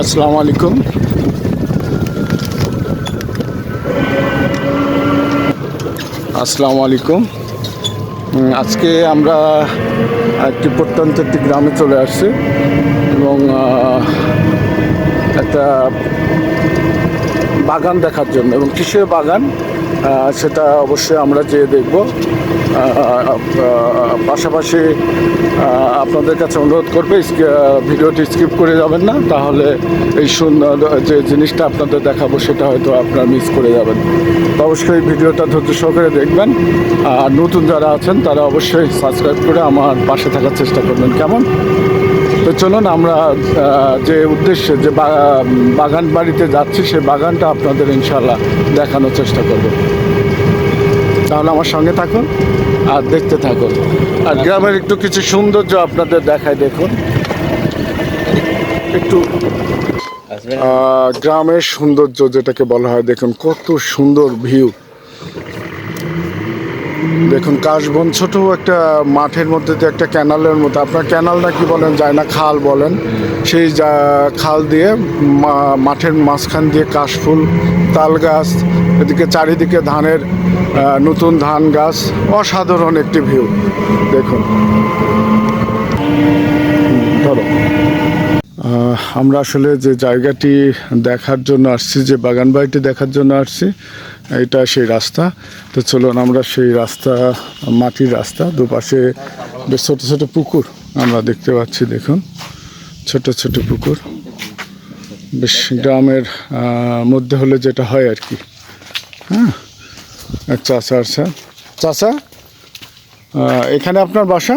আসসালামু আলাইকুম। আসসালামু আলাইকুম। আজকে আমরা একটি প্রত্যন্ত একটি গ্রামে চলে আসছি এবং একটা বাগান দেখার জন্য এবং কিসের বাগান? সেটা অবশ্যই আমরা যেয়ে দেখব। পাশাপাশি আপনাদের কাছে অনুরোধ করবে ভিডিওটি স্কিপ করে যাবেন না, তাহলে এই সুন্দর যে জিনিসটা আপনাদের দেখাবো, সেটা হয়তো আপনারা মিস করে যাবেন। তো অবশ্যই ভিডিওটা ধৈর্য সহকারে দেখবেন, আর নতুন যারা আছেন, তারা অবশ্যই সাবস্ক্রাইব করে আমার পাশে থাকার চেষ্টা করবেন। কেমন? তো চলুন আমরা যে উদ্দেশ্যে, যে বাগান বাড়িতে যাচ্ছি, সেই বাগানটা আপনাদের ইনশাল্লাহ দেখানোর চেষ্টা করব। তাহলে আমার সঙ্গে থাকুন। আর দেখতে থাকুন। আর গ্রামের একটু কিছু সৌন্দর্য আপনাদের দেখায় দেখুন। একটু গ্রামের সৌন্দর্য যেটাকে বলা হয় দেখুন কত সুন্দর ভিউ। দেখুন কাশবন ছোট একটা মাঠের মধ্যে দিয়ে একটা ক্যানালের মতো আপনার ক্যানাল না কি বলেন যায় না খাল বলেন। সেই যা- খাল দিয়ে মাঠের মাঝখান দিয়ে কাশফুল তাল গাছ এদিকে চারিদিকে ধানের নতুন ধান গাছ, অসাধারণ একটি ভিউ দেখুন। ধরো। আমরা আসলে যে জায়গাটি দেখার জন্য আসছি, যে বাগান বাড়িটি দেখার জন্য আসছি, এটা সেই রাস্তা। তো চলুন আমরা সেই রাস্তা, মাটির রাস্তা, দুপাশে বেশ ছোটো ছোটো পুকুর আমরা দেখতে পাচ্ছি, দেখুন। ছোট ছোট পুকুর। বেশ গ্রামের মধ্যে হলে যেটা হয় আর কি। হ্যাঁ? এক চাষা আচ্ছা। চাষা এখানে আপনার বাসা?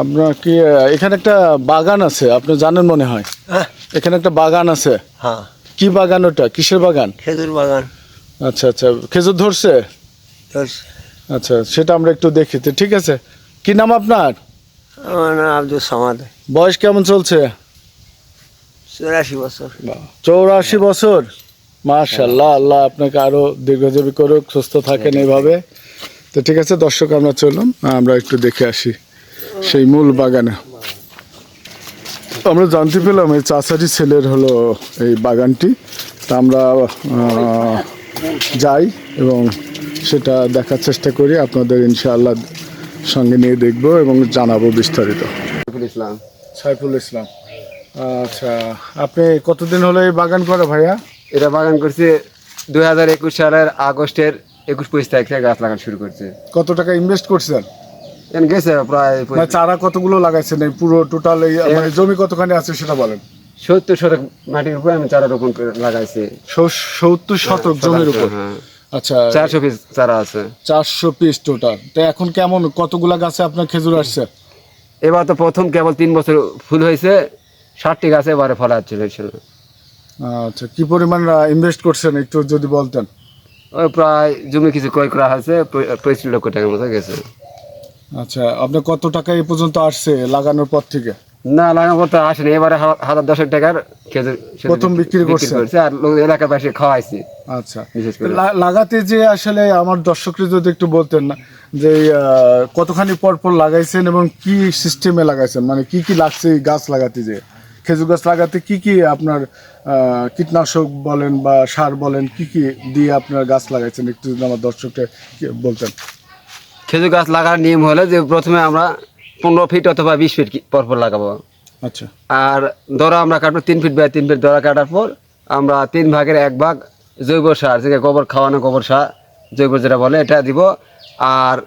আপনার কি এখানে একটা বাগান আছে আপনি জানেন মনে হয়। হ্যাঁ। এখানে একটা বাগান আছে। হ্যাঁ। কি বাগান ওটা? কিসের বাগান? খেজুর বাগান। আচ্ছা আচ্ছা। খেজুর ধরছে। আচ্ছা সেটা আমরা একটু দেখি তো ঠিক আছে। কি নাম আপনার? আমার নাম আব্দুল সামাদ। বয়স কেমন চলছে? চুরাশি বছর। চৌরাশি বছর। মাশাল্লাহ আল্লাহ আপনাকে আরও দীর্ঘজীবী করুক সুস্থ থাকেন এইভাবে তো ঠিক আছে দর্শক আমরা চললাম আমরা একটু দেখে আসি সেই মূল বাগানে। আমরা জানতে পেলাম এই চাচারি ছেলের হলো এই বাগানটি। তা আমরা যাই এবং সেটা দেখার চেষ্টা করি আপনাদের ইনশাআল্লাহ সঙ্গে নিয়ে দেখব এবং জানাব বিস্তারিত। ইসলাম। সাইফুল ইসলাম। আচ্ছা আপনি কতদিন হলো এই বাগান করে ভাইয়া? এটা বাগান করছে দুই হাজার একুশ সালের আগস্টের একুশ পঁচিশ তারিখ থেকে গাছ লাগানো শুরু করছে। কত টাকা ইনভেস্ট করছেন? গেছে প্রায় মানে চারা কতগুলো লাগাইছেন? এই পুরো টোটাল এই মানে জমি কতখানি আছে সেটা বলেন। সত্তর শতক মাটির উপরে আমি চারা রোপণ করে লাগাইছি। সত্তর শতক জমির উপর? হ্যাঁ। আচ্ছা চারশো পিস চারা আছে। চারশো পিস টোটাল তো এখন কেমন কতগুলা গাছে আপনার খেজুর আসছে? এবার তো প্রথম কেবল তিন বছর ফুল হয়েছে ষাটটি গাছে এবারে ফল আসছিল আচ্ছা কি পরিমাণ ইনভেস্ট করছেন একটু যদি বলতেন? ওই প্রায় জমি কিছু ক্রয় করা হয়েছে পঁয়ত্রিশ লক্ষ টাকার মতো গেছে। আচ্ছা আপনার কত টাকা এই পর্যন্ত আসছে লাগানোর পর থেকে? না লাগানো করতে আসেনি। এবারে হাজার দশেক টাকার খেজুর প্রথম বিক্রি করছে? আর লোক এলাকার খাওয়াইছি আচ্ছা। লাগাতে যে আসলে আমার দর্শকরা যদি একটু বলতেন না যে কতখানি পর পর লাগাইছেন এবং কি সিস্টেমে লাগাইছেন? মানে কি কি লাগছে গাছ লাগাতে যে? খেজুর গাছ লাগাতে কি কি আপনার কীটনাশক বলেন বা সার বলেন কি কি দিয়ে আপনার গাছ লাগাইছেন? একটু যদি আমার দর্শককে বলতেন। খেজুর গাছ লাগার নিয়ম হলো যে প্রথমে আমরা পনেরো ফিট অথবা বিশ ফিট কি- পর পর লাগাবো। আচ্ছা। আর দরা আমরা কাটবো তিন ফিট বাই তিন ফিট দরা কাটার পর আমরা তিন ভাগের এক ভাগ জৈব সার যে গোবর খাওয়ানো গোবর সার জৈব যেটা বলে এটা দিব। আর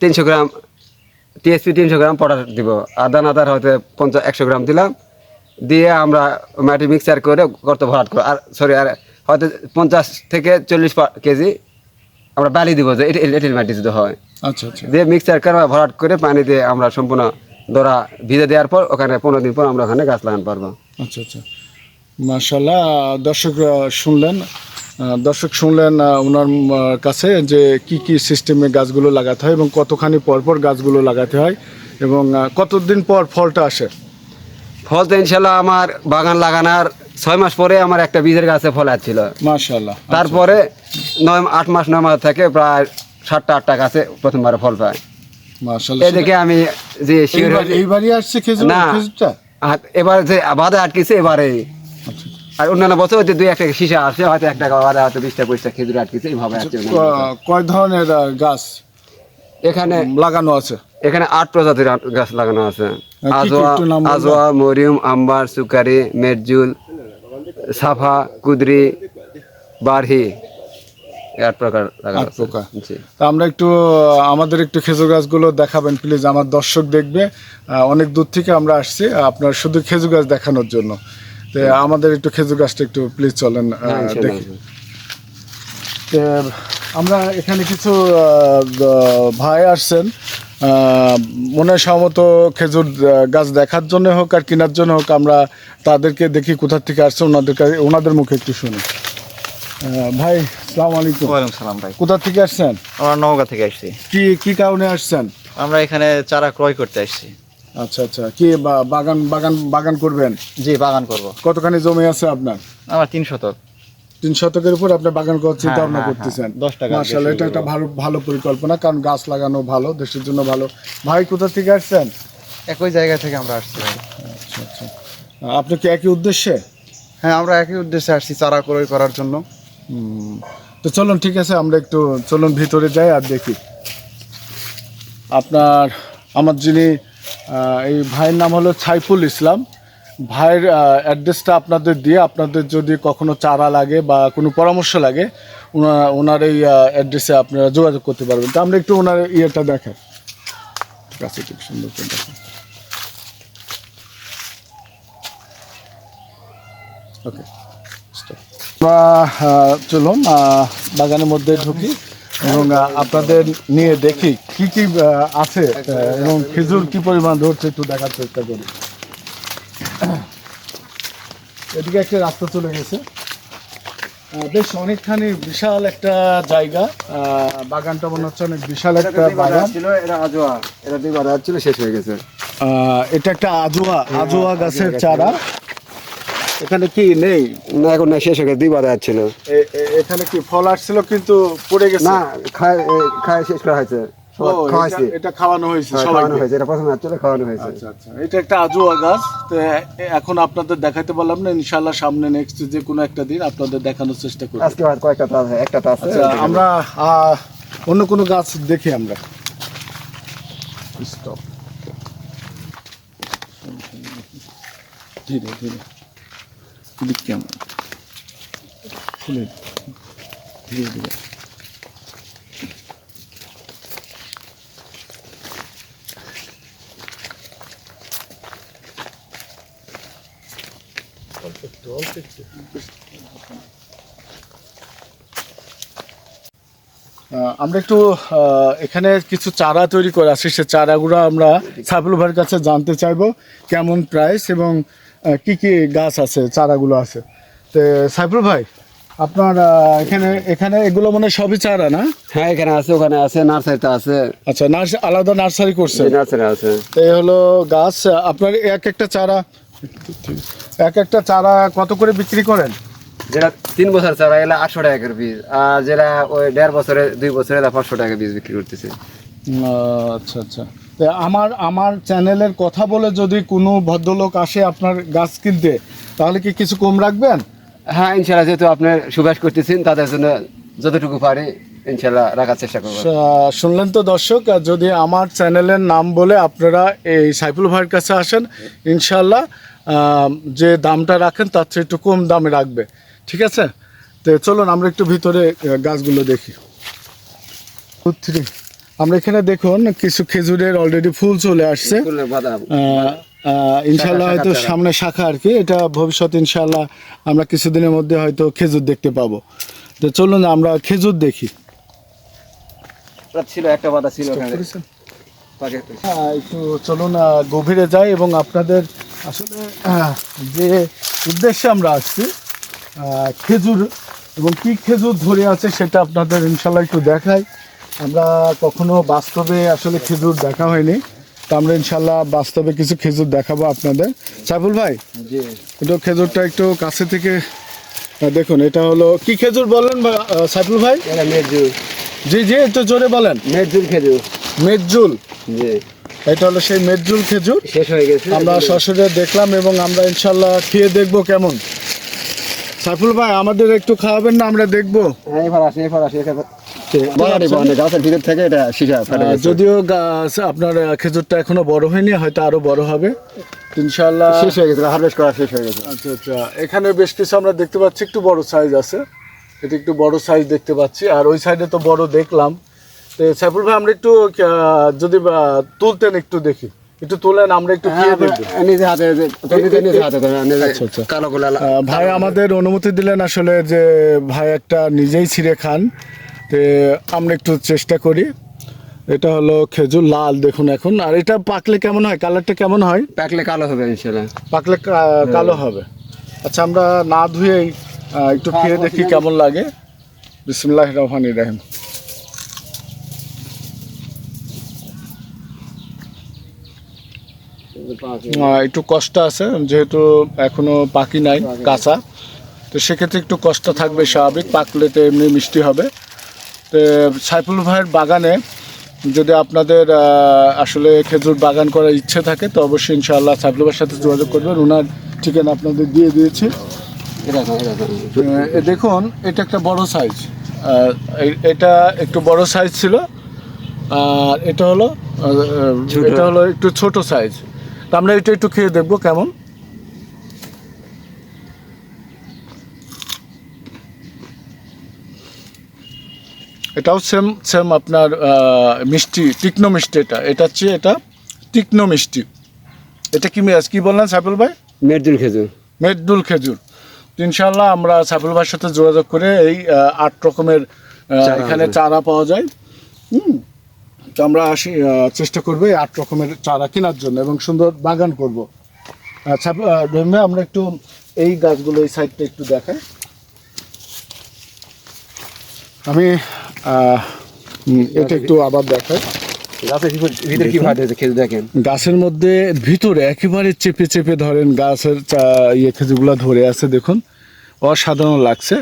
তিনশো গ্রাম টিএসপি তিনশো গ্রাম পটাশ দিব। আর দানাদার হয়তো পঞ্চাশ একশো গ্রাম দিলাম। দিয়ে আমরা মাটি মিক্সার করে গর্ত ভরাট করো আর সরি আর হয়তো পঞ্চাশ থেকে চল্লিশ কেজি আমরা বালি দিব যে এটি- এঁটেল মাটি যদি হয়। আচ্ছা আচ্ছা। দিয়ে মিক্সার করে ভরাট করে পানি দিয়ে আমরা সম্পূর্ণ ধরা ভিজে দেওয়ার পর ওখানে পনেরো দিন পর আমরা ওখানে গাছ লাগাতে পারব। আচ্ছা আচ্ছা। মাশাল্লাহ দর্শক শুনলেন দর্শক শুনলেন ওনার কাছে যে কি কি সিস্টেমে গাছগুলো লাগাতে হয় এবং কতখানি পর পর গাছগুলো লাগাতে হয় এবং কতদিন পর ফলটা আসে? ফল তো ইনশাল্লাহ আমার বাগান লাগানোর ছয় মাস পরে আমার একটা বীজের গাছে ফল আসছিল। মাশাল্লাহ তারপরে নয় আট মাস নয় মাস থেকে প্রায় সাতটা আটটা গাছে প্রথমবার ফল পায়। এদিকে আমি যে এইবারই আসছে না। এবার যে বাধা আটকেছে এবারে। আচ্ছা আর অন্যান্য বছর হয়তো দুই একটা শিশা আসে হয়তো এক টাকা বাধা হয়তো বিশটা পঁচিশটা খেজুর আটকেছে এইভাবে কয় ধরনের গাছ এখানে লাগানো আছে? এখানে আট প্রজাতির গাছ লাগানো আছে। আজোয়া? আজোয়া মরিয়ম আম্বার সুকারি মেরজুল সাফা কুদরি বারহি আট প্রকার আট প্রকার। জি। আমরা একটু আমাদের একটু খেজুর গাছগুলো দেখাবেন প্লিজ আমার দর্শক দেখবে। অনেক দূর থেকে আমরা আসছি আপনার শুধু খেজুর গাছ দেখানোর জন্য। তো আমাদের একটু খেজুর গাছটা একটু প্লিজ চলেন হ্যাঁ, দেখি। আমরা এখানে কিছু ভাই আসছেন। হয় সম্ভবত খেজুর গাছ দেখার জন্য হোক আর কেনার জন্য হোক আমরা তাদেরকে দেখি কোথার থেকে আসছে ওনাদের কাছে- ওনাদের মুখে একটু শুনি। ভাই সালাম আলাইকুম। ওয়ালাইকুম সালাম ভাই। কোথা থেকে আসছেন? আমরা নওগাঁ থেকে আসছি। কি কি কারণে আসছেন? আমরা এখানে চারা ক্রয় করতে আসছি। আচ্ছা আচ্ছা। কি বাগান বাগান বাগান করবেন? জি বাগান করব। কতখানি জমি আছে আপনার? আমার তিন শতক। তিন শতকের উপর আপনি বাগান করার চিন্তা হ্যাঁ, ভাবনা হ্যাঁ, করতেছেন। হ্যাঁ। মার্শাল্লাহ এটা একটা ভালো ভালো পরিকল্পনা কারণ গাছ লাগানো ভালো দেশের জন্য ভালো। ভাই কোথা থেকে আসছেন? একই জায়গা থেকে আমরা আসছি আচ্ছা আচ্ছা। আপনি কি একই উদ্দেশ্যে? হ্যাঁ আমরা একই উদ্দেশ্যে আসছি চারা ক্রয় করার জন্য। তো চলুন ঠিক আছে আমরা একটু চলুন ভিতরে যাই আর দেখি। আপনার আমার যিনি এই ভাইয়ের নাম হলো সাইফুল ইসলাম। ভাইয়ের অ্যাড্রেসটা আপনাদের দিয়ে আপনাদের যদি কখনো চারা লাগে বা কোনো পরামর্শ লাগে ওনা- ওনার এই অ্যাড্রেসে আপনারা যোগাযোগ করতে পারবেন। তো আমরা একটু ওনার ইয়েটা দেখেন ঠিক আছে, ঠিক, সুন্দর করে দেখাই। ওকে চলুন বাগানের মধ্যে ঢুকি এবং আপনাদের নিয়ে দেখি কি কি আছে এবং খেজুর কি পরিমাণ ধরছে একটু দেখার চেষ্টা করি। এদিকে একটা রাস্তা চলে গেছে। বেশ অনেকখানি বিশাল একটা জায়গা। বাগানটা মনে হচ্ছে অনেক বিশাল একটা বাগান। ছিল এটা আজোয়া। এটা দুই বাধা ছিল শেষ হয়ে গেছে। এটা একটা আজোয়া আজোয়া গাছের চারা। এখানে কি নেই? না এখন না শেষ হয়ে গেছে দুই বাধা ছিল এখানে কি ফল আসছিল কিন্তু পড়ে গেছে? না খায় খায় শেষ করা হয়েছে। খাওয়াইছি। এটা- খাওয়ানো হয়েছে হ্যাঁ, খাওয়ানো হয়েছে এটা প্রথমে ছিল খাওয়ানো হয়েছে। আচ্ছা আচ্ছা। এটা একটা আজুয়া গাছ তো এখন আপনাদের দেখাতে পারলাম না ইনশাল্লাহ সামনে নেক্সট যে কোনো একটা দিন আপনাদের দেখানোর চেষ্টা করব। আজকে আর কয়েকটা তা একটা তা আছে আচ্ছা আমরা অন্য কোনো গাছ দেখি আমরা। স্টপ ধীরে ধীরে। দিক কেমন? খুলে ধীরে। ধীরে আহ, আমরা একটু আহ, এখানে কিছু চারা তৈরি করে আসি সে চারাগুলো আমরা সাইফুল ভাইয়ের কাছে জানতে চাইব কেমন প্রাইস এবং কি কি গাছ আছে চারাগুলো আছে। তো সাইফুল ভাই আপনার আহ, এখানে এখানে এগুলো মানে সবই চারা না? হ্যাঁ এখানে আছে ওখানে আছে নার্সারিতে আছে। আচ্ছা নার্স আলাদা নার্সারি করছে। নার্সারি আছে। তো এই হলো গাছ আপনার এক একটা চারা এক একটা চারা কত করে বিক্রি করেন? যেটা তিন বছর চারা এলা আটশো টাকা করে বীজ আর যেটা ওই দেড় বছরে দুই বছরে এলা পাঁচশো টাকা বীজ বিক্রি করতেছে। আচ্ছা আচ্ছা। তো আমার আমার চ্যানেলের কথা বলে যদি কোনো ভদ্রলোক আসে আপনার গাছ কিনতে তাহলে কি কিছু কম রাখবেন? হ্যাঁ ইনশাল্লাহ যেহেতু আপনি সুবাস করতেছেন তাদের জন্য যতটুকু পারি ইনশাল্লাহ রাখার চেষ্টা করব। শুনলেন তো দর্শক যদি আমার চ্যানেলের নাম বলে আপনারা এই সাইফুল ভাইয়ের কাছে আসেন ইনশাল্লাহ যে দামটা রাখেন তার চেয়ে একটু কম দামে রাখবে। ঠিক আছে? তো চলুন আমরা একটু ভিতরে গাছগুলো দেখি। three. আমরা এখানে দেখুন কিছু খেজুরের অলরেডি ফুল চলে আসছে। ইনশাল্লাহ হয়তো সামনে শাখা আর কি। এটা ভবিষ্যতে ইনশাল্লাহ আমরা কিছুদিনের মধ্যে হয়তো খেজুর দেখতে পাবো। তো চলুন আমরা খেজুর দেখি। ছিল একটা বাদা ছিল হ্যাঁ, একটু চলুন গভীরে যাই এবং আপনাদের আসলে যে উদ্দেশ্যে আমরা আসছি খেজুর এবং কি খেজুর ধরে আছে সেটা আপনাদের ইনশাল্লাহ একটু দেখাই। আমরা কখনো বাস্তবে আসলে খেজুর দেখা হয়নি তো আমরা ইনশাল্লাহ বাস্তবে কিছু খেজুর দেখাবো আপনাদের। সাইফুল ভাই একটু খেজুরটা একটু কাছে থেকে দেখুন এটা হলো কি খেজুর বললেন সাইফুল ভাই? মেজুর জি জি একটু জোরে বলেন। মেজুর খেজুর। মেজুল? জি। এটা হলো সেই মেজুল খেজুর। শেষ হয়ে গেছে। আমরা সরাসরি দেখলাম এবং আমরা ইনশাল্লাহ খেয়ে দেখব কেমন। সাইফুল ভাই আমাদের একটু খাওয়াবেন না আমরা দেখব। হ্যাঁ এবার আসে এবার আসে গেছে। যদিও গাছ আপনার খেজুরটা এখনও বড় হয়নি হয়তো আরও বড় হবে। ইনশাল্লাহ শেষ হয়ে গেছে হারভেস্ট করা শেষ হয়ে গেছে। আচ্ছা আচ্ছা। এখানে বেশ কিছু আমরা দেখতে পাচ্ছি একটু বড় সাইজ আছে। এটা একটু বড় সাইজ দেখতে পাচ্ছি। আর ওই সাইডে তো বড় দেখলাম। তো সাইফুল ভাই আমরা একটু যদি তুলতেন একটু দেখি। একটু তুলেন আমরা একটু খেয়ে নিজে হাতে নিজে হাতে আচ্ছা, আচ্ছা। কালো গোলা ভাই আমাদের অনুমতি দিলেন আসলে যে ভাই একটা নিজেই ছিঁড়ে খান। তো আমরা একটু চেষ্টা করি। এটা হলো খেজুর লাল দেখুন এখন। আর এটা পাকলে কেমন হয়? কালারটা কেমন হয়? পাকলে কালো হবে ইনশাল্লাহ পাকলে কালো হবে। আচ্ছা আমরা না ধুয়েই একটু খেয়ে দেখি কেমন লাগে। বিসমুল্লাহ রহমান রাহিম। একটু কষ্ট আছে যেহেতু এখনও পাকি নাই কাঁচা। তো সেক্ষেত্রে একটু কষ্ট থাকবে স্বাভাবিক পাকলে তো এমনি মিষ্টি হবে। তো সাইফুল ভাইয়ের বাগানে যদি আপনাদের আসলে খেজুর বাগান করার ইচ্ছে থাকে তো অবশ্যই ইনশাআল্লাহ সাইফুল ভাইয়ের সাথে যোগাযোগ করবেন। ওনার ঠিকানা আপনাদের দিয়ে দিয়েছি। দেখুন এটা একটা বড় সাইজ এটা একটু বড় সাইজ ছিল আর এটা হলো এটা হলো একটু ছোট সাইজ তো আমরা এটা একটু খেয়ে দেখব কেমন? এটাও সেম সেম আপনার মিষ্টি তীক্ষ্ণ মিষ্টি এটা। এটা হচ্ছে এটা তীক্ষ্ণ মিষ্টি। এটা কি মেয়াজ কি বললেন সাইফুল ভাই? মেরদুল খেজুর। মেদুল খেজুর। ইনশাল্লাহ আমরা সাইফুল ভাইয়ের সাথে যোগাযোগ করে এই আট রকমের এখানে চারা পাওয়া যায়। হুম। তো আমরা আসি চেষ্টা করব এই আট রকমের চারা কেনার জন্য এবং সুন্দর বাগান করব। আচ্ছা রহিম আমরা একটু এই গাছগুলো এই সাইডটা একটু দেখাই। আমি এটা একটু আবার দেখাই। গাছের মধ্যে ভিতরে একেবারে চেপে চেপে ধরেন গাছের ইয়ে খেজুরগুলো ধরে আছে দেখুন। অসাধারণ লাগছে।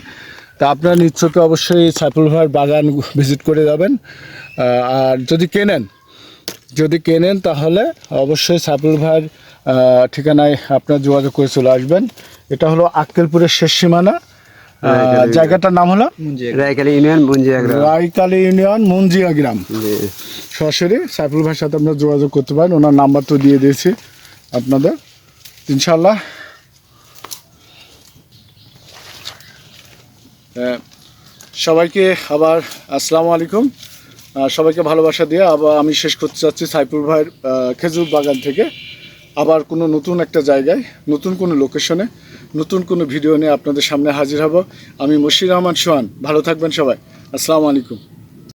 তা আপনারা নিশ্চয়ই অবশ্যই সাইফুল ভাইয়ের বাগান ভিজিট করে যাবেন। আর যদি কেনেন যদি কেনেন তাহলে অবশ্যই সাইফুল ভাইয়ের ঠিকানায় আপনার যোগাযোগ করে চলে আসবেন। এটা হলো আক্কেলপুরের শেষ সীমানা। জায়গাটার নাম হলো? রায়কালী ইউনিয়ন বুঞ্জিয়া গ্রাম। রাইকালি ইউনিয়ন মঞ্জিয়া গ্রাম। সরাসরি সাইফুল ভাইয়ের সাথে আপনারা যোগাযোগ করতে পারেন। ওনার নাম্বার তো দিয়ে দিয়েছি আপনাদের। ইনশাল্লাহ সবাইকে আবার আসসালামু আলাইকুম। আহ, সবাইকে ভালোবাসা দিয়ে আবার আমি শেষ করতে চাচ্ছি সাইফুল ভাইয়ের আহ, খেজুর বাগান থেকে। আবার কোনো নতুন একটা জায়গায় নতুন কোনো লোকেশনে নতুন কোনো ভিডিও নিয়ে আপনাদের সামনে হাজির হব। আমি মশির রহমান সোহান। ভালো থাকবেন সবাই। আসসালামু আলাইকুম।